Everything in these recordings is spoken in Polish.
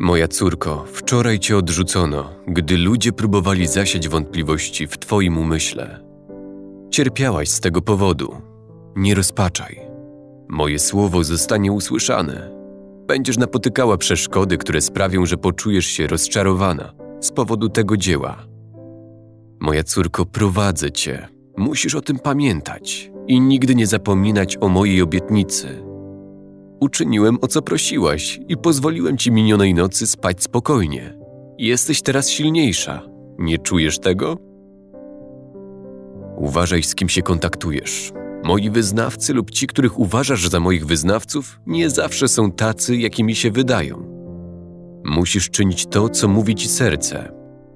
Moja córko, wczoraj cię odrzucono, gdy ludzie próbowali zasiać wątpliwości w twoim umyśle. Cierpiałaś z tego powodu. Nie rozpaczaj. Moje słowo zostanie usłyszane. Będziesz napotykała przeszkody, które sprawią, że poczujesz się rozczarowana z powodu tego dzieła. Moja córko, prowadzę cię. Musisz o tym pamiętać i nigdy nie zapominać o mojej obietnicy. Uczyniłem o co prosiłaś i pozwoliłem ci minionej nocy spać spokojnie. Jesteś teraz silniejsza. Nie czujesz tego? Uważaj, z kim się kontaktujesz. Moi wyznawcy lub ci, których uważasz za moich wyznawców, nie zawsze są tacy, jakimi się wydają. Musisz czynić to, co mówi ci serce.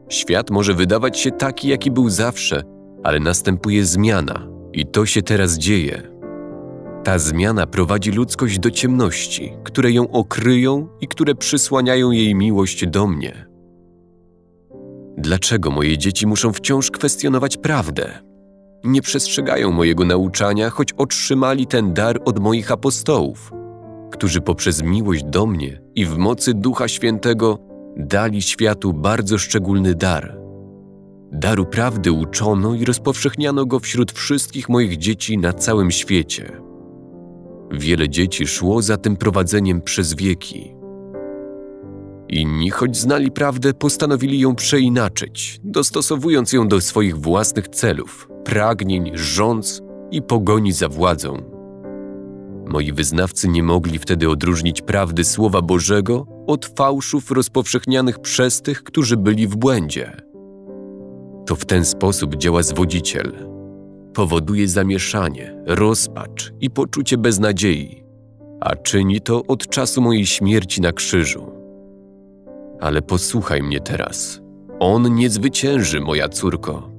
Świat może wydawać się taki, jaki był zawsze, ale następuje zmiana i to się teraz dzieje. Ta zmiana prowadzi ludzkość do ciemności, które ją okryją i które przysłaniają jej miłość do mnie. Dlaczego moje dzieci muszą wciąż kwestionować prawdę? Nie przestrzegają mojego nauczania, choć otrzymali ten dar od moich apostołów, którzy poprzez miłość do mnie i w mocy Ducha Świętego dali światu bardzo szczególny dar. Daru prawdy uczono i rozpowszechniano go wśród wszystkich moich dzieci na całym świecie. Wiele dzieci szło za tym prowadzeniem przez wieki. Inni, choć znali prawdę, postanowili ją przeinaczyć, dostosowując ją do swoich własnych celów, pragnień, rządz i pogoni za władzą. Moi wyznawcy nie mogli wtedy odróżnić prawdy Słowa Bożego od fałszów rozpowszechnianych przez tych, którzy byli w błędzie. To w ten sposób działa zwodziciel. Powoduje zamieszanie, rozpacz i poczucie beznadziei, a czyni to od czasu mojej śmierci na krzyżu. Ale posłuchaj mnie teraz. On nie zwycięży, moja córko.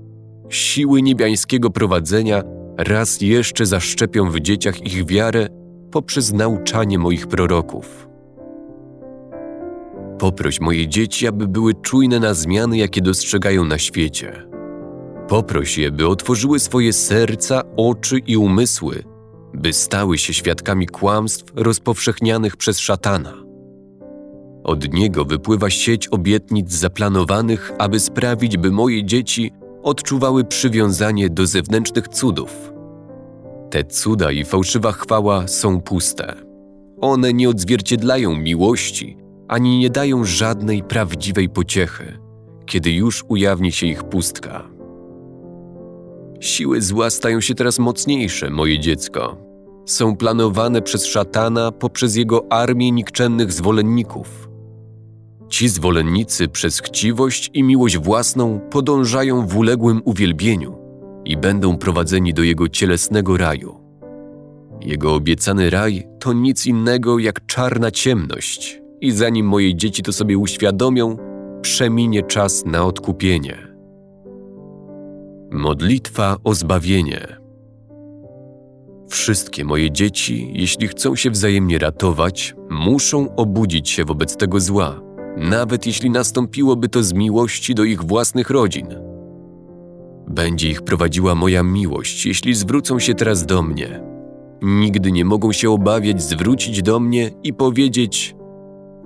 Siły niebiańskiego prowadzenia raz jeszcze zaszczepią w dzieciach ich wiarę poprzez nauczanie moich proroków. Poproś moje dzieci, aby były czujne na zmiany, jakie dostrzegają na świecie. Poproś je, by otworzyły swoje serca, oczy i umysły, by stały się świadkami kłamstw rozpowszechnianych przez szatana. Od niego wypływa sieć obietnic zaplanowanych, aby sprawić, by moje dzieci odczuwały przywiązanie do zewnętrznych cudów. Te cuda i fałszywa chwała są puste. One nie odzwierciedlają miłości, ani nie dają żadnej prawdziwej pociechy, kiedy już ujawni się ich pustka. Siły zła stają się teraz mocniejsze, moje dziecko. Są planowane przez szatana poprzez jego armię nikczemnych zwolenników. Ci zwolennicy przez chciwość i miłość własną podążają w uległym uwielbieniu i będą prowadzeni do jego cielesnego raju. Jego obiecany raj to nic innego jak czarna ciemność, i zanim moje dzieci to sobie uświadomią, przeminie czas na odkupienie. Modlitwa o zbawienie. Wszystkie moje dzieci, jeśli chcą się wzajemnie ratować, muszą obudzić się wobec tego zła, nawet jeśli nastąpiłoby to z miłości do ich własnych rodzin. Będzie ich prowadziła moja miłość, jeśli zwrócą się teraz do mnie. Nigdy nie mogą się obawiać zwrócić do mnie i powiedzieć: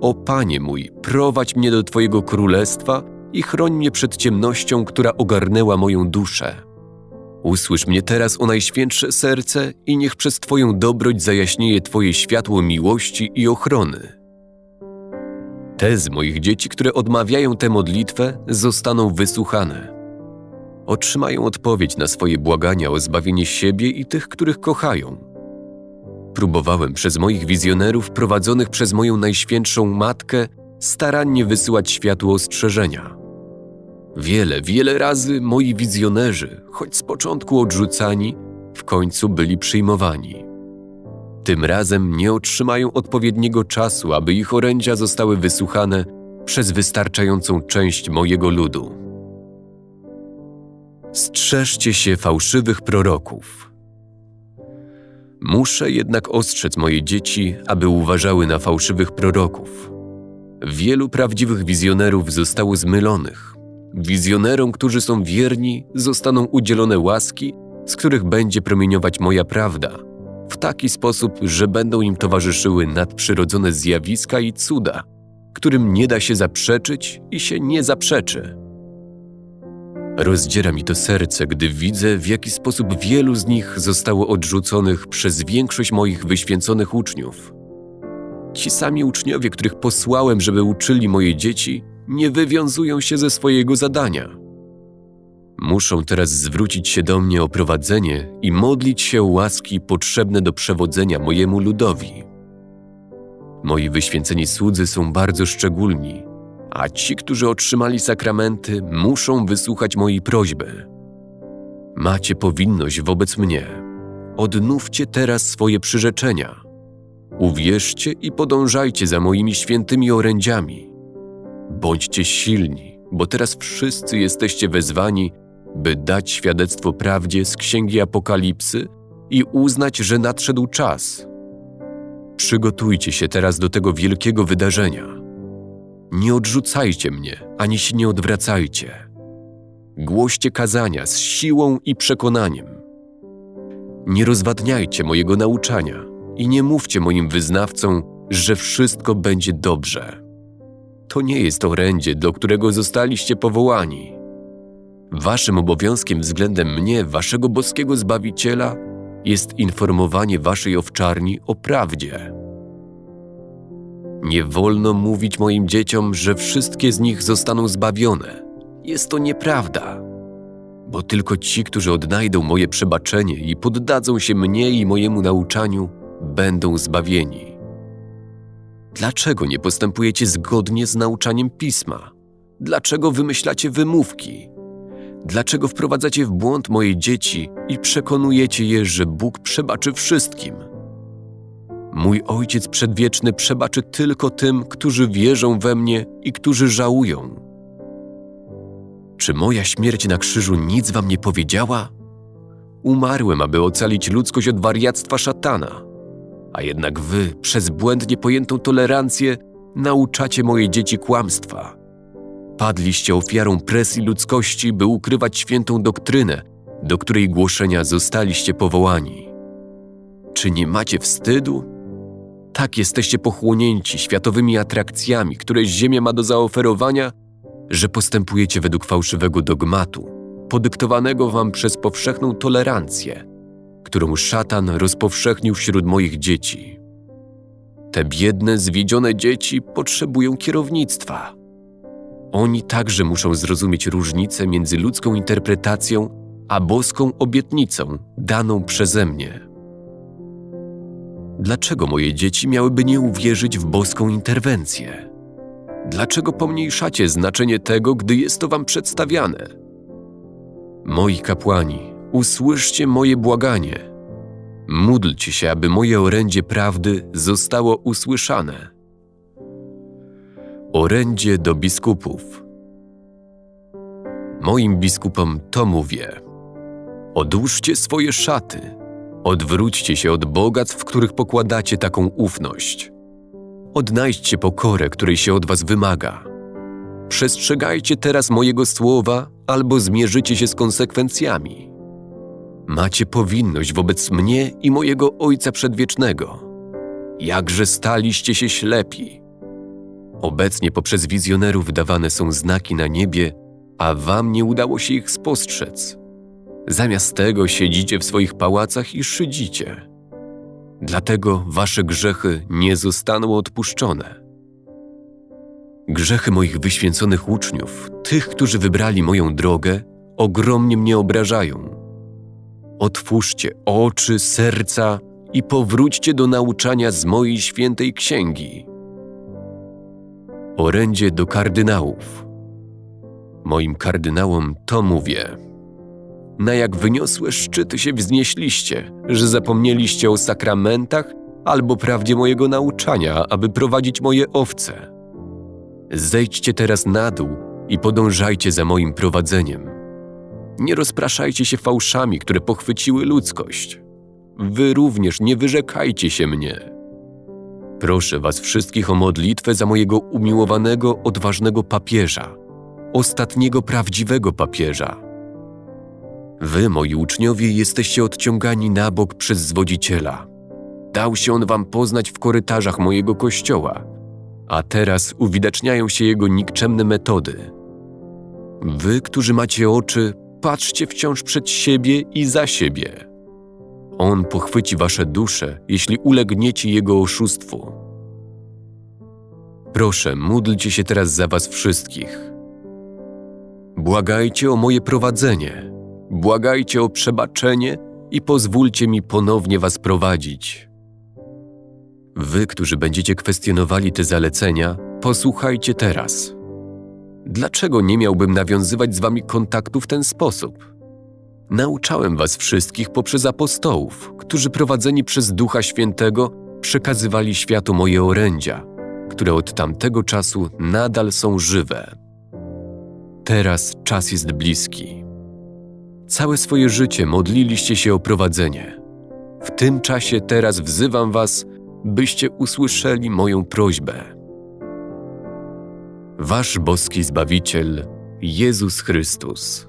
O Panie mój, prowadź mnie do Twojego królestwa i chroń mnie przed ciemnością, która ogarnęła moją duszę. Usłysz mnie teraz o najświętsze serce i niech przez Twoją dobroć zajaśnieje Twoje światło miłości i ochrony. Te z moich dzieci, które odmawiają tę modlitwę, zostaną wysłuchane. Otrzymają odpowiedź na swoje błagania o zbawienie siebie i tych, których kochają. Próbowałem przez moich wizjonerów prowadzonych przez moją najświętszą matkę starannie wysyłać światło ostrzeżenia. Wiele, wiele razy moi wizjonerzy, choć z początku odrzucani, w końcu byli przyjmowani. Tym razem nie otrzymają odpowiedniego czasu, aby ich orędzia zostały wysłuchane przez wystarczającą część mojego ludu. Strzeżcie się fałszywych proroków. Muszę jednak ostrzec moje dzieci, aby uważały na fałszywych proroków. Wielu prawdziwych wizjonerów zostało zmylonych. Wizjonerom, którzy są wierni, zostaną udzielone łaski, z których będzie promieniować moja prawda, w taki sposób, że będą im towarzyszyły nadprzyrodzone zjawiska i cuda, którym nie da się zaprzeczyć i się nie zaprzeczy. Rozdziera mi to serce, gdy widzę, w jaki sposób wielu z nich zostało odrzuconych przez większość moich wyświęconych uczniów. Ci sami uczniowie, których posłałem, żeby uczyli moje dzieci, nie wywiązują się ze swojego zadania. Muszą teraz zwrócić się do mnie o prowadzenie i modlić się łaski potrzebne do przewodzenia mojemu ludowi. Moi wyświęceni słudzy są bardzo szczególni, a ci, którzy otrzymali sakramenty, muszą wysłuchać mojej prośby. Macie powinność wobec mnie. Odnówcie teraz swoje przyrzeczenia. Uwierzcie i podążajcie za moimi świętymi orędziami. Bądźcie silni, bo teraz wszyscy jesteście wezwani, by dać świadectwo prawdzie z Księgi Apokalipsy i uznać, że nadszedł czas. Przygotujcie się teraz do tego wielkiego wydarzenia. Nie odrzucajcie mnie, ani się nie odwracajcie. Głoście kazania z siłą i przekonaniem. Nie rozwadniajcie mojego nauczania i nie mówcie moim wyznawcom, że wszystko będzie dobrze. To nie jest orędzie, do którego zostaliście powołani. Waszym obowiązkiem względem mnie, waszego boskiego Zbawiciela, jest informowanie waszej owczarni o prawdzie. Nie wolno mówić moim dzieciom, że wszystkie z nich zostaną zbawione. Jest to nieprawda. Bo tylko ci, którzy odnajdą moje przebaczenie i poddadzą się mnie i mojemu nauczaniu, będą zbawieni. Dlaczego nie postępujecie zgodnie z nauczaniem pisma? Dlaczego wymyślacie wymówki? Dlaczego wprowadzacie w błąd moje dzieci i przekonujecie je, że Bóg przebaczy wszystkim? Mój Ojciec Przedwieczny przebaczy tylko tym, którzy wierzą we mnie i którzy żałują. Czy moja śmierć na krzyżu nic wam nie powiedziała? Umarłem, aby ocalić ludzkość od wariactwa szatana. A jednak wy, przez błędnie pojętą tolerancję, nauczacie moje dzieci kłamstwa. Padliście ofiarą presji ludzkości, by ukrywać świętą doktrynę, do której głoszenia zostaliście powołani. Czy nie macie wstydu? Tak jesteście pochłonięci światowymi atrakcjami, które Ziemia ma do zaoferowania, że postępujecie według fałszywego dogmatu, podyktowanego wam przez powszechną tolerancję, którą szatan rozpowszechnił wśród moich dzieci. Te biedne, zwiedzione dzieci potrzebują kierownictwa. Oni także muszą zrozumieć różnicę między ludzką interpretacją a boską obietnicą daną przeze mnie. Dlaczego moje dzieci miałyby nie uwierzyć w boską interwencję? Dlaczego pomniejszacie znaczenie tego, gdy jest to wam przedstawiane? Moi kapłani, usłyszcie moje błaganie. Módlcie się, aby moje orędzie prawdy zostało usłyszane. Orędzie do biskupów. Moim biskupom to mówię. Odłóżcie swoje szaty. Odwróćcie się od bogactw, w których pokładacie taką ufność. Odnajdźcie pokorę, której się od was wymaga. Przestrzegajcie teraz mojego słowa, albo zmierzycie się z konsekwencjami. Macie powinność wobec mnie i mojego Ojca Przedwiecznego. Jakże staliście się ślepi. Obecnie poprzez wizjonerów dawane są znaki na niebie, a wam nie udało się ich spostrzec. Zamiast tego siedzicie w swoich pałacach i szydzicie. Dlatego wasze grzechy nie zostaną odpuszczone. Grzechy moich wyświęconych uczniów, tych, którzy wybrali moją drogę, ogromnie mnie obrażają. Otwórzcie oczy, serca i powróćcie do nauczania z mojej świętej księgi. Orędzie do kardynałów. Moim kardynałom to mówię. Na jak wyniosłe szczyty się wznieśliście, że zapomnieliście o sakramentach albo prawdzie mojego nauczania, aby prowadzić moje owce. Zejdźcie teraz na dół i podążajcie za moim prowadzeniem. Nie rozpraszajcie się fałszami, które pochwyciły ludzkość. Wy również nie wyrzekajcie się mnie. Proszę was wszystkich o modlitwę za mojego umiłowanego, odważnego papieża, ostatniego prawdziwego papieża. Wy, moi uczniowie, jesteście odciągani na bok przez zwodziciela. Dał się on wam poznać w korytarzach mojego kościoła, a teraz uwidaczniają się jego nikczemne metody. Wy, którzy macie oczy, patrzcie wciąż przed siebie i za siebie. On pochwyci wasze dusze, jeśli ulegniecie jego oszustwu. Proszę, módlcie się teraz za was wszystkich. Błagajcie o moje prowadzenie, błagajcie o przebaczenie i pozwólcie mi ponownie was prowadzić. Wy, którzy będziecie kwestionowali te zalecenia, posłuchajcie teraz. Dlaczego nie miałbym nawiązywać z wami kontaktu w ten sposób? Nauczałem was wszystkich poprzez apostołów, którzy prowadzeni przez Ducha Świętego przekazywali światu moje orędzia, które od tamtego czasu nadal są żywe. Teraz czas jest bliski. Całe swoje życie modliliście się o prowadzenie. W tym czasie teraz wzywam was, byście usłyszeli moją prośbę. Wasz boski Zbawiciel, Jezus Chrystus.